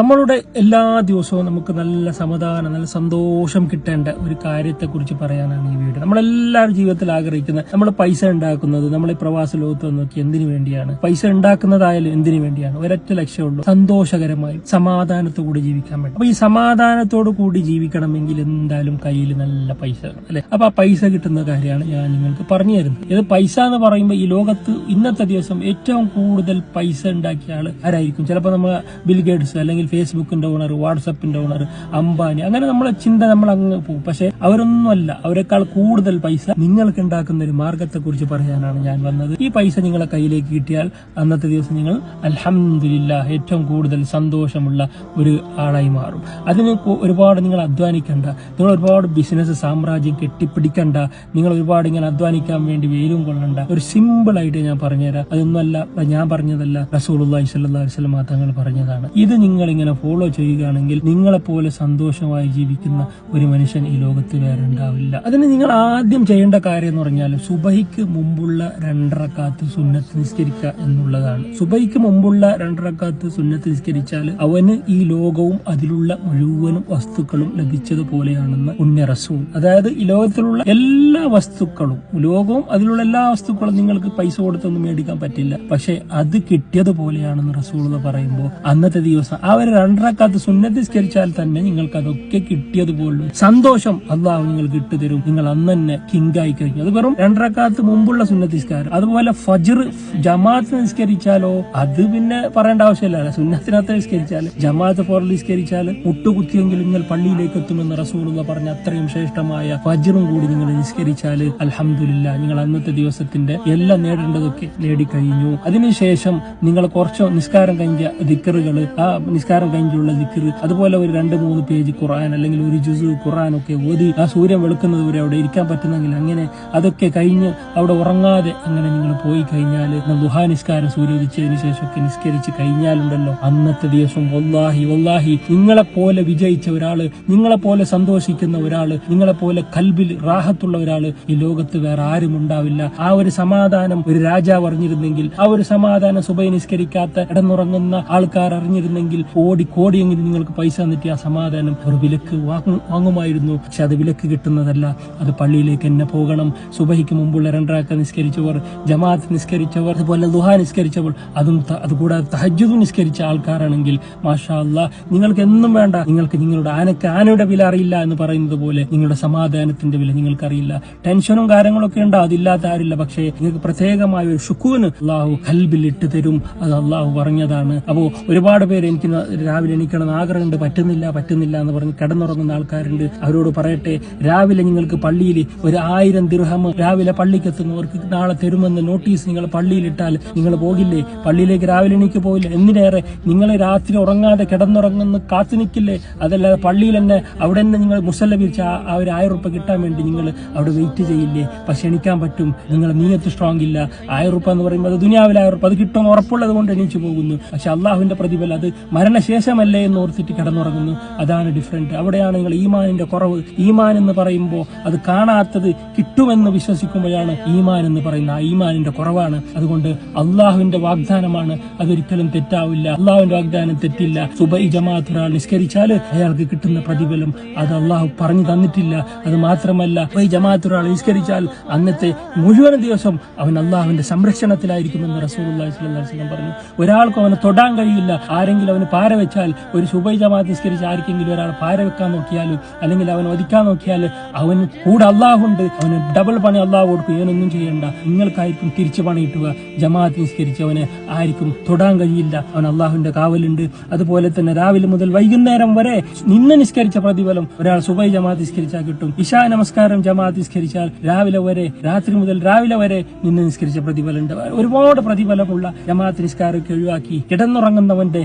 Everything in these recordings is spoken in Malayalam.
നമ്മളുടെ എല്ലാ ദിവസവും നമുക്ക് നല്ല സമാധാനം നല്ല സന്തോഷം കിട്ടേണ്ട ഒരു കാര്യത്തെക്കുറിച്ച് പറയാനാണ് ഈ വീഡിയോ നമ്മളെല്ലാവരും ജീവിതത്തിൽ ആഗ്രഹിക്കുന്നത് നമ്മൾ പൈസ ഉണ്ടാക്കുന്നത് നമ്മൾ പ്രവാസ ലോകത്ത് നോക്കി എന്തിനു വേണ്ടിയാണ്? പൈസ ഉണ്ടാക്കുന്നതായാലും എന്തിനു വേണ്ടിയാണ്? ഒരൊറ്റ ലക്ഷ്യമുള്ളൂ. സന്തോഷകരമായി സമാധാനത്തോടെ ജീവിക്കാൻ വേണ്ടി. അപ്പൊ ഈ സമാധാനത്തോടു കൂടി ജീവിക്കണമെങ്കിൽ എന്തായാലും കയ്യിൽ നല്ല പൈസ അല്ലെ? അപ്പൊ ആ പൈസ കിട്ടുന്ന കാര്യമാണ് ഞാൻ നിങ്ങൾക്ക് പറഞ്ഞു തരുന്നത്. ഇത് പൈസ എന്ന് പറയുമ്പോൾ ഈ ലോകത്ത് ഇന്നത്തെ ദിവസം ഏറ്റവും കൂടുതൽ പൈസ ഉണ്ടാക്കിയ ആൾ ആരായിരിക്കും? ചിലപ്പോൾ നമ്മൾ ബിൽ ഗേറ്റ്സ് അല്ലെങ്കിൽ ഫേസ്ബുക്കിന്റെ ഓണർ വാട്സപ്പിന്റെ ഓണർ അംബാനി അങ്ങനെ നമ്മളെ ചിന്ത നമ്മൾ അങ്ങ് പോകും. പക്ഷെ അവരൊന്നുമല്ല അവരെക്കാൾ കൂടുതൽ പൈസ നിങ്ങൾക്ക് ഉണ്ടാക്കുന്ന ഒരു മാർഗത്തെ കുറിച്ച് പറയാനാണ് ഞാൻ വന്നത്. ഈ പൈസ നിങ്ങളെ കയ്യിലേക്ക് കിട്ടിയാൽ അന്നത്തെ ദിവസം നിങ്ങൾ അലഹമില്ല ഏറ്റവും കൂടുതൽ സന്തോഷമുള്ള ഒരു ആളായി മാറും. അതിന് ഒരുപാട് നിങ്ങൾ അധ്വാനിക്കണ്ട. നിങ്ങൾ ഒരുപാട് ബിസിനസ് സാമ്രാജ്യം കെട്ടിപ്പിടിക്കണ്ട. നിങ്ങൾ ഒരുപാട് ഇങ്ങനെ അധ്വാനിക്കാൻ വേണ്ടി വെയിലും കൊള്ളണ്ട. ഒരു സിമ്പിൾ ആയിട്ട് ഞാൻ പറഞ്ഞുതരാം. അതൊന്നുമല്ല ഞാൻ പറഞ്ഞതല്ല റസൂലുള്ളാഹി സ്വല്ലല്ലാഹു അലൈഹി വസല്ലം തങ്ങൾ പറഞ്ഞതാണ്. ഇത് നിങ്ങൾ ഇങ്ങനെ ഫോളോ ചെയ്യുകയാണെങ്കിൽ നിങ്ങളെപ്പോലെ സന്തോഷമായി ജീവിക്കുന്ന ഒരു മനുഷ്യൻ ഈ ലോകത്ത് വേറെ ഉണ്ടാവില്ല. അതിന് നിങ്ങൾ ആദ്യം ചെയ്യേണ്ട കാര്യം എന്ന് പറഞ്ഞാൽ സുബഹിക്ക് മുമ്പുള്ള രണ്ടറക്കാത്ത് സുന്നത്ത് നിസ്കരിക്കുക എന്നുള്ളതാണ്. സുബഹിക്ക് മുമ്പുള്ള രണ്ടറക്കാത്ത് സുന്നത്ത് നിസ്കരിച്ചാൽ അവന് ഈ ലോകവും അതിലുള്ള മുഴുവനും വസ്തുക്കളും ലഭിച്ചതുപോലെയാണെന്ന് റസൂൽ. അതായത് ഈ ലോകത്തിലുള്ള എല്ലാ വസ്തുക്കളും ലോകവും അതിലുള്ള എല്ലാ വസ്തുക്കളും നിങ്ങൾക്ക് പൈസ കൊടുത്തൊന്നും മേടിക്കാൻ പറ്റില്ല. പക്ഷെ അത് കിട്ടിയതുപോലെയാണെന്ന് റസൂൾ പറയുമ്പോൾ അന്നത്തെ ദിവസം ആ ഒരു രണ്ടരക്കാത്ത് സുന്നതിസ്കരിച്ചാൽ തന്നെ നിങ്ങൾക്ക് അതൊക്കെ കിട്ടിയതുപോലെ. സന്തോഷം അള്ളാഹു നിങ്ങൾക്ക് ഇട്ടുതരും. നിങ്ങൾ അന്ന് തന്നെ കിങ്കായി കഴിഞ്ഞു. അത് വെറും രണ്ടരക്കാത്ത് മുമ്പുള്ള സുന്നതിസ്കാരം അതുപോലെ ഫജർ ജമാഅത്ത് നിസ്കരിച്ചാലോ? അത് പിന്നെ പറയേണ്ട ആവശ്യമില്ല. സുന്നത്തിനകത്ത് നിസ്കരിച്ചാൽ ജമാഅത്ത് ഫോറിൽ നിസ്കരിച്ചാൽ മുട്ടുകുത്തിയെങ്കിലും നിങ്ങൾ പള്ളിയിലേക്ക് എത്തുമെന്ന് റസൂലുള്ള പറഞ്ഞ അത്രയും ശ്രേഷ്ഠമായ ഫജറും കൂടി നിങ്ങൾ നിസ്കരിച്ചാൽ അലഹമില്ല നിങ്ങൾ അന്നത്തെ ദിവസത്തിന്റെ എല്ലാം നേടേണ്ടതൊക്കെ നേടിക്കഴിഞ്ഞു. അതിനുശേഷം നിങ്ങൾ കുറച്ചോ നിസ്കാരം കഴിഞ്ഞ ദിക്കറുകൾ ആ നിസ്കാരം കഴിഞ്ഞുള്ള ദിക്കർ അതുപോലെ ഒരു രണ്ട് മൂന്ന് പേജ് ഖുർആൻ അല്ലെങ്കിൽ ഒരു ജുസു ഖുർആൻ ഒക്കെ ഓതി ആ സൂര്യൻ വെളുക്കുന്നത് വരെ അവിടെ ഇരിക്കാൻ പറ്റുന്നെങ്കിൽ അങ്ങനെ അതൊക്കെ കഴിഞ്ഞ് അവിടെ ഉറങ്ങാതെ അങ്ങനെ നിങ്ങൾ പോയി കഴിഞ്ഞാൽ ദുഹാ നിസ്കാരം സൂര്യ ഉദിച്ചതിന് ശേഷമൊക്കെ നിസ്കരിച്ച് കഴിഞ്ഞാലുണ്ടല്ലോ. അന്നത്തെ ദിവസം ഒല്ലാഹി ഒല്ലാഹി നിങ്ങളെ പോലെ വിജയിച്ച ഒരാൾ നിങ്ങളെ പോലെ സന്തോഷിക്കുന്ന ഒരാൾ നിങ്ങളെ പോലെ കൽബിൽ റാഹത്തുള്ള ഒരാൾ ഈ ലോകത്ത് വേറെ ആരും ഉണ്ടാവില്ല. ആ ഒരു സമാധാനം ഒരു രാജാവ് അറിഞ്ഞിരുന്നെങ്കിൽ ആ ഒരു സമാധാനം സുബൈ നിസ്കരിക്കാത്ത ഇടന്നുറങ്ങുന്ന ആൾക്കാർ അറിഞ്ഞിരുന്നെങ്കിൽ കോടി കോടിയെങ്കിലും നിങ്ങൾക്ക് പൈസ തന്നിട്ട് ആ സമാധാനം ഒരു വിലക്ക് വാങ്ങും- വാങ്ങുമായിരുന്നു. പക്ഷെ അത് വിലക്ക് കിട്ടുന്നതല്ല. അത് പള്ളിയിലേക്ക് തന്നെ പോകണം. സുബഹിക്ക് മുമ്പുള്ള രണ്ടരാക്ക നിസ്കരിച്ചവർ ജമാഅത്ത് നിസ്കരിച്ചവർ അതുപോലെ ദുഹാ നിസ്കരിച്ചവർ അതും അതുകൂടാതെ തഹജ്ജുദ് നിസ്കരിച്ച ആൾക്കാരാണെങ്കിൽ മാഷാ അല്ലാ നിങ്ങൾക്ക് എന്നും വേണ്ട. നിങ്ങൾക്ക് നിങ്ങളുടെ ആനക്ക് ആനയുടെ വില അറിയില്ല എന്ന് പറയുന്നത് പോലെ നിങ്ങളുടെ സമാധാനത്തിന്റെ വില നിങ്ങൾക്ക് അറിയില്ല ടെൻഷനും കാര്യങ്ങളൊക്കെ ഉണ്ട്. അതില്ലാത്ത ആരില്ല പക്ഷേ നിങ്ങൾക്ക് പ്രത്യേകമായ ഒരു ഷുക്കൂന് അള്ളാഹു കൽബിൽ ഇട്ട് തരും. അത് അള്ളാഹു പറഞ്ഞതാണ്. അപ്പോൾ ഒരുപാട് പേര് എനിക്ക് രാവിലെ എണീക്കണം ആഗ്രഹമുണ്ട്. പറ്റുന്നില്ല പറ്റുന്നില്ല എന്ന് പറഞ്ഞ് കിടന്നുറങ്ങുന്ന ആൾക്കാരുണ്ട്. അവരോട് പറയട്ടെ രാവിലെ നിങ്ങൾക്ക് പള്ളിയിൽ ഒരു ആയിരം ദിർഹം രാവിലെ പള്ളിക്ക് എത്തുന്നവർക്ക് നാളെ തരുമെന്ന് നോട്ടീസ് നിങ്ങൾ പള്ളിയിലിട്ടാൽ നിങ്ങൾ പോകില്ലേ? പള്ളിയിലേക്ക് രാവിലെ എണീക്ക് പോയില്ല. എന്തിനേറെ? നിങ്ങൾ രാത്രി ഉറങ്ങാതെ കിടന്നുറങ്ങുന്ന കാത്തു നിൽക്കില്ലേ? അതല്ലാതെ പള്ളിയിൽ തന്നെ അവിടെ തന്നെ നിങ്ങൾ മുസല്ല ആ- ഒരു ആയിരം റുപ്യ കിട്ടാൻ വേണ്ടി നിങ്ങൾ അവിടെ വെയിറ്റ് ചെയ്യില്ലേ? പക്ഷെ എണീക്കാൻ പറ്റും. നിങ്ങൾ നീയത്ത് സ്ട്രോങ് ഇല്ല. ആയിരം ഉറുപ്പ എന്ന് പറയുമ്പോൾ അത് ദുനിയാവിലെ ആയിരം റുപ്യ അത് കിട്ടും ഉറപ്പുള്ളത് കൊണ്ട് എണീച്ചു പോകുന്നു. പക്ഷെ അള്ളാഹുവിന്റെ പ്രതിഫലം അത് മരണശേഷമല്ലേ എന്ന് ഓർത്തിട്ട് കിടന്നുറങ്ങുന്നു. അതാണ് ഡിഫറെന്റ് അവിടെയാണ് നിങ്ങൾ ഈമാനിന്റെ കുറവ്. ഈമാൻ എന്ന് പറയുമ്പോൾ അത് കാണാത്തത് കിട്ടുമെന്ന് വിശ്വസിക്കുമ്പോഴാണ് ഈമാൻ എന്ന് പറയുന്നത്. ആ ഈമാനിന്റെ കുറവാണ്. അതുകൊണ്ട് അള്ളാഹുവിന്റെ വാഗ്ദാനമാണ്. അതൊരിക്കലും തെറ്റാവില്ല. അള്ളാഹുവിന്റെ വാഗ്ദാനം തെറ്റില്ല. സുബൈ ജമാഅത്ത് ഒരാൾ നിസ്കരിച്ചാൽ അയാൾക്ക് കിട്ടുന്ന പ്രതിഫലം അത് അള്ളാഹു പറഞ്ഞു തന്നിട്ടില്ല. അത് മാത്രമല്ല സുബൈ ജമാഅത്ത് ഒരാൾ നിസ്കരിച്ചാൽ അന്നത്തെ മുഴുവൻ ദിവസം അവൻ അള്ളാഹുവിന്റെ സംരക്ഷണത്തിലായിരിക്കുമെന്ന് സ്വല്ലല്ലാഹു അലൈഹി വസല്ലം പറഞ്ഞു. ഒരാൾക്കും അവനെ തൊടാൻ കഴിയില്ല. ആരെങ്കിലും അവന് പാര വെച്ചാൽ ഒരു സുബൈ ജമാഅത്ത് നിസ്കരിച്ച് ആർക്കെങ്കിലും ഒരാൾ പാര വെക്കാൻ നോക്കിയാലും അല്ലെങ്കിൽ അവൻ ഒതിക്കാൻ നോക്കിയാൽ അവന് കൂടെ അള്ളാഹുണ്ട്. അവന് ഡബിൾ പണി അള്ളാഹു കൊടുക്കും. ഇവനൊന്നും ചെയ്യണ്ട. നിങ്ങൾക്കായിരിക്കും തിരിച്ചു പണി കിട്ടുക. ജമാഅത്ത് അവന് ആർക്കും തൊടാൻ കഴിയില്ല. അവൻ അള്ളാഹുവിന്റെ കാവലുണ്ട്. അതുപോലെ തന്നെ രാവിലെ മുതൽ വൈകുന്നേരം വരെ നിന്ന് നിസ്കരിച്ച പ്രതിഫലം ഒരാൾ സുബൈ ജമാഅത്ത് നിസ്കരിച്ചാൽ കിട്ടും. ഇഷാ നമസ്കാരം ജമാഅത്ത് നിസ്കരിച്ചാൽ രാവിലെ വരെ രാത്രി മുതൽ രാവിലെ വരെ നിന്ന് നിസ്കരിച്ച പ്രതിഫലമുണ്ട്. ഒരുപാട് പ്രതിഫലമുള്ള ജമാഅത്ത് നിസ്കാരമൊക്കെ ഒഴിവാക്കി കിടന്നുറങ്ങുന്നവന്റെ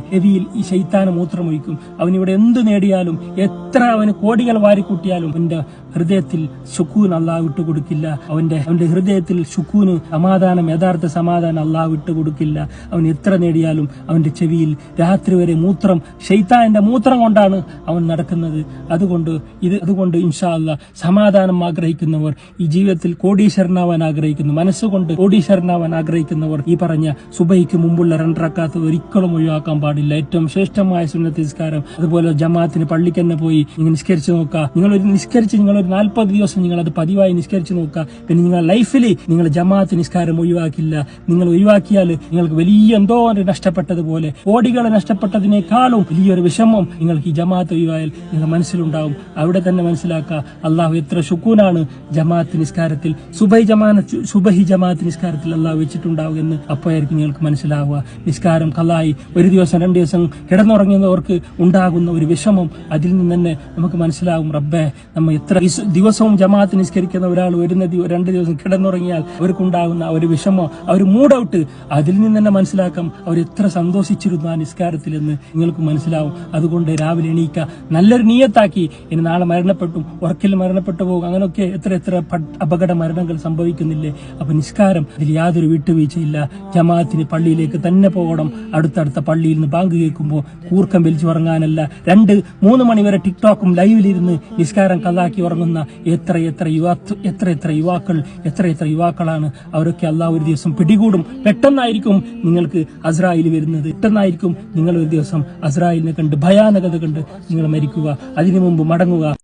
ഈ ശൈത്താന മൂത്രമൊഴിക്കും. ഇവിടെ എന്ത് നേടിയാലും എത്ര അവന് കോടികൾ വാരിക്കൂട്ടിയാലും അവന്റെ ഹൃദയത്തിൽ സുഖൂൻ അള്ളാഹ് വിട്ടുകൊടുക്കില്ല അവന്റെ അവന്റെ ഹൃദയത്തിൽ സുക്കൂന് സമാധാനം യഥാർത്ഥ സമാധാനം അള്ളാഹ് വിട്ടുകൊടുക്കില്ല അവൻ എത്ര നേടിയാലും അവന്റെ ചെവിയിൽ രാത്രി വരെ മൂത്രം ഷെയ്ത്താന്റെ മൂത്രം കൊണ്ടാണ് അവൻ നടക്കുന്നത്. അതുകൊണ്ട് ഇത് അതുകൊണ്ട് ഇൻഷാ അല്ല സമാധാനം ആഗ്രഹിക്കുന്നവർ ഈ ജീവിതത്തിൽ കോടീശ്വരനാവാൻ ആഗ്രഹിക്കുന്നു. മനസ്സുകൊണ്ട് കോടീശ്വരനാവാൻ ആഗ്രഹിക്കുന്നവർ ഈ പറഞ്ഞ സുബൈക്ക് മുമ്പുള്ള രണ്ടറക്കാത്ത ഒരിക്കലും ഒഴിവാക്കാൻ പാടില്ല. ഏറ്റവും ശ്രേഷ്ഠമായ സുന്നത്ത് നിസ്കാരം. അതുപോലെ ജമാഅത്തിന് പള്ളിക്ക് തന്നെ പോയി നിങ്ങൾ നിസ്കരിച്ച് നോക്കുക. നിങ്ങൾ ഒരു നിസ്കരിച്ച് നിങ്ങൾ ഒരു നാൽപ്പത് ദിവസം നിങ്ങൾ അത് പതിവായി നിസ്കരിച്ച് നോക്കുക. പിന്നെ നിങ്ങളുടെ ലൈഫിൽ നിങ്ങൾ ജമാഅത്ത് നിസ്കാരം ഒഴിവാക്കില്ല. നിങ്ങൾ ഒഴിവാക്കിയാൽ നിങ്ങൾക്ക് വലിയ എന്തോ ഒരു നഷ്ടപ്പെട്ടതുപോലെ കോടികളെ നഷ്ടപ്പെട്ടതിനേക്കാളും വലിയൊരു വിഷമം നിങ്ങൾക്ക് ഈ ജമാഅത്ത് ഒഴിവായാൽ നിങ്ങളുടെ മനസ്സിലുണ്ടാവും. അവിടെ തന്നെ മനസ്സിലാക്കുക അള്ളാഹു എത്ര ശുക്കൂനാണ് ജമാഅത്ത് നിസ്കാരത്തിൽ. സുബൈ ജമാന സുബഹി ജമാഅത്ത് നിസ്കാരത്തിൽ അള്ളാഹു വെച്ചിട്ടുണ്ടാവും എന്ന് അപ്പോഴായിരിക്കും നിങ്ങൾക്ക് മനസ്സിലാവുക. നിസ്കാരം കലായി ഒരു ദിവസം രണ്ട് ദിവസം കിടന്നുറങ്ങുന്നവർക്ക് ഉണ്ടാകുന്ന ഒരു വിഷമം അതിൽ നിന്ന് തന്നെ നമുക്ക് മനസ്സിലാകും റബ്ബെ നമ്മൾ എത്ര ദിവസവും ജമാഅത്ത് നിസ്കരിക്കുന്ന ഒരാൾ ദിവ- രണ്ട് ദിവസം കിടന്നുറങ്ങിയാൽ അവർക്കുണ്ടാകുന്ന ഒരു വിഷമം ആ ഒരു മൂഡൌട്ട് അതിൽ നിന്ന് തന്നെ മനസ്സിലാക്കാം അവർ എത്ര സന്തോഷിച്ചിരുന്നു ആ നിസ്കാരത്തിൽ എന്ന് നിങ്ങൾക്ക് മനസ്സിലാവും. അതുകൊണ്ട് രാവിലെ എണീക്ക നല്ലൊരു നീയത്താക്കി. ഇനി നാളെ മരണപ്പെട്ടു ഉറക്കിൽ മരണപ്പെട്ടു പോകും. അങ്ങനെയൊക്കെ എത്ര എത്ര അപകട മരണങ്ങൾ സംഭവിക്കുന്നില്ലേ? അപ്പൊ നിസ്കാരം അതിൽ യാതൊരു വിട്ടുവീഴ്ചയില്ല. ജമാഅത്തിന് പള്ളിയിലേക്ക് തന്നെ പോകണം. അടുത്തടുത്ത പള്ളിയിൽ നിന്ന് ബാങ്ക് കേൾക്കുമ്പോൾ കൂർക്കം വലിച്ചു ഉറങ്ങാനല്ല രണ്ട് മൂന്ന് മണിവരെ ടിക്ടോക്കും ലൈവിലിരുന്ന് നിസ്കാരം കഥാക്കി ഉറങ്ങുന്ന എത്ര എത്ര യുവാ എത്ര എത്ര യുവാക്കൾ എത്ര എത്ര യുവാക്കളാണ്. അവരൊക്കെ അല്ല ഒരു ദിവസം പിടികൂടും. പെട്ടെന്നായിരിക്കും നിങ്ങൾക്ക് അസ്രായിൽ വരുന്നത്. പെട്ടെന്നായിരിക്കും നിങ്ങൾ ഒരു ദിവസം അസ്രായിലിനെ കണ്ട് ഭയാനകത കണ്ട് നിങ്ങൾ മരിക്കുക. അതിനു മുമ്പ് മടങ്ങുക.